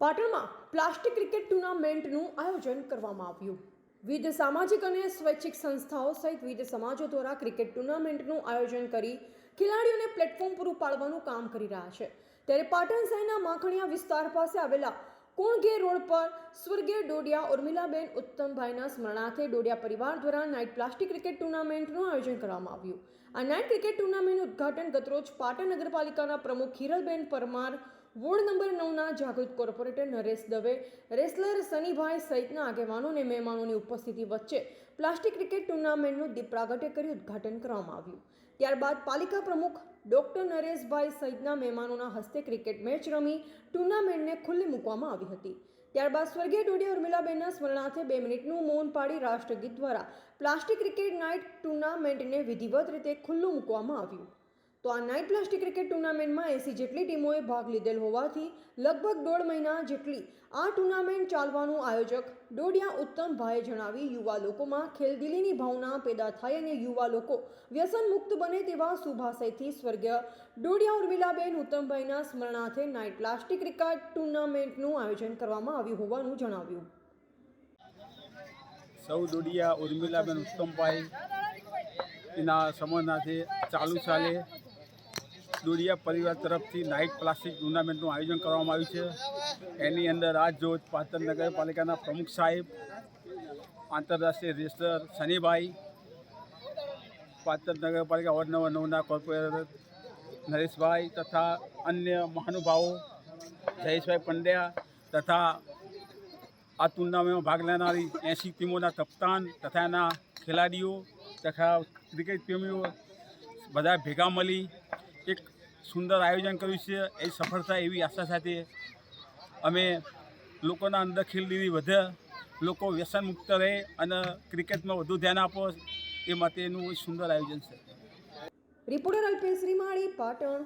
પાટણમાં plastic cricket ટુર્નામેન્ટનું આયોજન કરવામાં આવ્યું. વિવિધ સામાજિક અને સ્વૈચ્છિક સંસ્થાઓ સહિત વિવિધ સમાજો દ્વારા ક્રિકેટ ટુર્નામેન્ટનું આયોજન કરી ખેલાડીઓને પ્લેટફોર્મ પૂરું પાડવાનું કામ કરી રહ્યા છે. ત્યારે પાટણ શહેરના માખણીયા વિસ્તાર પાસે આવેલા કોણગે રોડ પર સ્વર્ગીય ડોડિયા ઉર્મિલાબેન ઉત્તમભાઈના સ્મરણાર્થે ડોડિયા પરિવાર દ્વારા નાઇટ પ્લાસ્ટિક ક્રિકેટ ટુર્નામેન્ટનું આયોજન કરવામાં આવ્યું. આ નાઇટ ક્રિકેટ ટુર્નામેન્ટનું ઉદ્ઘાટન ગતરોજ પાટણ નગરપાલિકાના પ્રમુખ હિરલબેન પરમાર, વોર્ડ નંબર નવના જાગૃત કોર્પોરેટર નરેશ દવે, રેસલર સનીભાઈ સહિતના આગેવાનો અને મહેમાનોની ઉપસ્થિતિ વચ્ચે પ્લાસ્ટિક ક્રિકેટ ટુર્નામેન્ટનું દીપ પ્રાગટ્ય કરી ઉદ્ઘાટન કરવામાં આવ્યું. ત્યારબાદ પાલિકા પ્રમુખ ડોક્ટર નરેશભાઈ સહિતના મહેમાનોના હસ્તે ક્રિકેટ મેચ રમી ટુર્નામેન્ટને ખુલ્લી મૂકવામાં આવી હતી. ત્યારબાદ સ્વર્ગીય ડોડી ઉર્મિલાબેનના સ્મરણાર્થે બે મિનિટનું મૌન પાડી રાષ્ટ્રગીત દ્વારા પ્લાસ્ટિક ક્રિકેટ નાઇટ ટુર્નામેન્ટને વિધિવત રીતે ખુલ્લું મૂકવામાં આવ્યું. તો આ નાઇટ પ્લાસ્ટિક ક્રિકેટ ટુર્નામેન્ટમાં એસી જેટલી ટીમોએ ભાગ લીધેલ હોવાથી લગભગ દોઢ મહિના જેટલી આ ટુર્નામેન્ટ ચાલવાનું આયોજક ડોડિયા ઉત્તમભાઈએ જણાવી, યુવા લોકોમાં ખેલદિલીની ભાવના પેદા થાય અને યુવા લોકો વ્યસન મુક્ત બને તેવા શુભાશયથી સ્વર્ગીય ડોડિયા ઉર્મિલાબેન ઉત્તમભાઈના સ્મરણાર્થે નાઇટ પ્લાસ્ટિક ક્રિકેટ ટુર્નામેન્ટનું આયોજન કરવામાં આવ્યું હોવાનું જણાવ્યું. સૌ દોડિયા ઉર્મિલાબેન ઉત્તમભાઈ એના સમૂહનાથી ચાલુ સાલે દોડિયા પરિવાર તરફથી નાઇટ પ્લાસ્ટિક ટુર્નામેન્ટનું આયોજન કરવામાં આવ્યું છે. એની અંદર આજ રોજ પાટણ નગરપાલિકાના પ્રમુખ સાહેબ, આંતરરાષ્ટ્રીય રેસ્ટર શનિભાઈ, પાટણ નગરપાલિકા વોર્ડ નંબર નવના કોર્પોરેટર નરેશભાઈ તથા અન્ય મહાનુભાવો, જયેશભાઈ પંડ્યા તથા આ ટુર્નામેન્ટમાં ભાગ લેનારી એંસી ટીમોના કપ્તાન તથા એના ખેલાડીઓ તથા ક્રિકેટ પ્રેમીઓ બધા ભેગા મળી એક સુંદર આયોજન કર્યું છે, એ સફળ થાય એવી આશા સાથે અમે લોકોના અંદર ખીલદીલી વધે, લોકો વ્યસન મુક્ત રહે અને ક્રિકેટમાં વધુ ધ્યાન આપો, એ માટેનું સુંદર આયોજન છે. રિપોર્ટર અલ્પેશ રીમાળી, પાટણ.